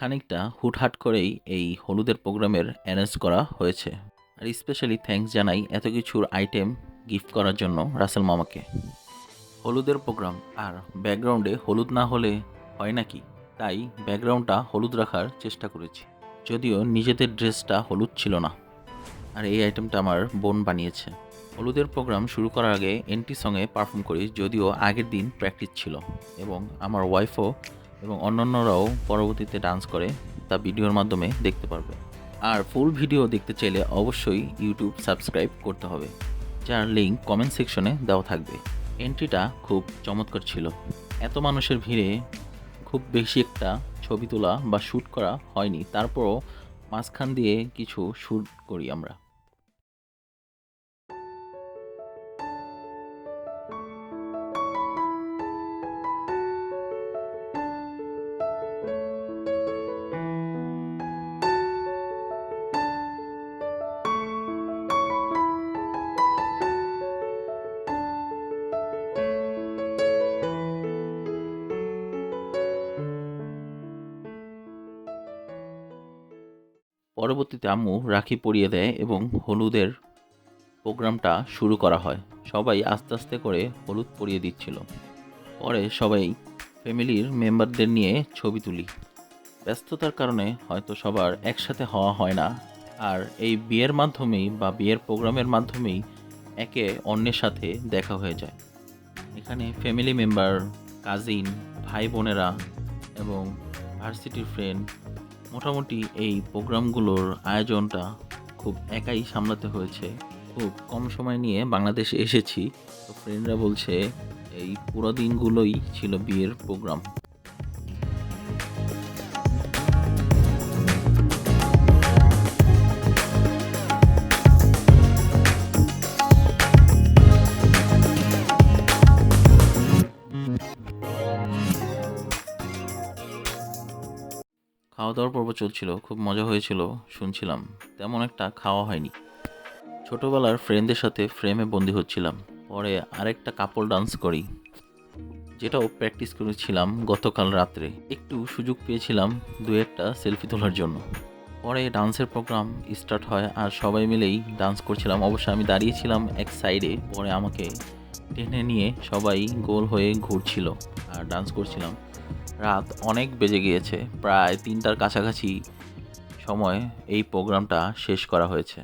খানিকটা হুটহাট করেই এই হলুদের প্রোগ্রামের অ্যারেঞ্জ করা হয়েছে। আর স্পেশালি থ্যাঙ্কস জানাই এত কিছুর আইটেম গিফট করার জন্য রাসেল মামাকে। হলুদের প্রোগ্রাম, আর ব্যাকগ্রাউন্ডে হলুদ না হলে হয় নাকি তাই ব্যাকগ্রাউন্ডটা হলুদ রাখার চেষ্টা করেছি। যদিও নিজেদের ড্রেসটা হলুদ ছিল না। আর এই আইটেমটা আমার বোন বানিয়েছে। হলুদের প্রোগ্রাম শুরু করার আগে এন্টি সঙ্গে পারফর্ম করি, যদিও আগের দিন প্র্যাকটিস ছিল। এবং আমার ওয়াইফও এবং অন্যান্যরাও পরবর্তীতে ডান্স করে তা ভিডিওর মাধ্যমে দেখতে পারবে। আর ফুল ভিডিও দেখতে চাইলে অবশ্যই ইউটিউব সাবস্ক্রাইব করতে হবে, যার লিঙ্ক কমেন্ট সেকশনে দেওয়া থাকবে। এন্ট্রিটা খুব চমৎকার ছিল। এত মানুষের ভিড়ে খুব বেশি একটা ছবি তোলা বা শ্যুট করা হয়নি। তারপরও মাঝখান দিয়ে কিছু শ্যুট করি আমরা। পরবর্তীতে আম্মু রাখি পরিয়ে দেয় এবং হলুদের প্রোগ্রামটা শুরু করা হয়। সবাই আস্তে আস্তে করে হলুদ পরিয়ে দিচ্ছিল। পরে সবাই ফ্যামিলির মেম্বারদের নিয়ে ছবি তুলি। ব্যস্ততার কারণে হয়তো সবার একসাথে হওয়া হয় না। আর এই বিয়ের মাধ্যমেই বা বিয়ের প্রোগ্রামের মাধ্যমেই একে অন্যের সাথে দেখা হয়ে যায়। এখানে ফ্যামিলি মেম্বার, কাজিন ভাই বোনেরা এবং ভার্সিটির ফ্রেন্ড মোটামুটি এই প্রোগ্রামগুলোর আয়োজনটা খুব একাই সামলাতে হয়েছে। খুব কম সময় নিয়ে বাংলাদেশে এসেছি। তো ফ্রেন্ডরা বলছে, এই পুরো দিনগুলোই ছিল বিয়ের প্রোগ্রাম। খাওয়া দাওয়ার পর্ব চলছিল, খুব মজা হয়েছিল, শুনছিলাম। তেমন একটা খাওয়া হয়নি। ছোটোবেলার ফ্রেন্ডদের সাথে ফ্রেমে বন্দি হচ্ছিলাম। পরে আরেকটা কাপল ডান্স করি, যেটাও প্র্যাকটিস করেছিলাম গতকাল রাত্রে। একটু সুযোগ পেয়েছিলাম দু একটা সেলফি তোলার জন্য। পরে ডান্সের প্রোগ্রাম স্টার্ট হয় আর সবাই মিলেই ডান্স করছিলাম। অবশ্য আমি দাঁড়িয়েছিলাম এক সাইডে পরে আমাকে টেনে নিয়ে সবাই গোল হয়ে ঘুরছিল আর ডান্স করছিলাম। রাত অনেক বেজে গিয়েছে। প্রায় তিনটার কাছাকাছি সময় এই প্রোগ্রামটা শেষ করা হয়েছে।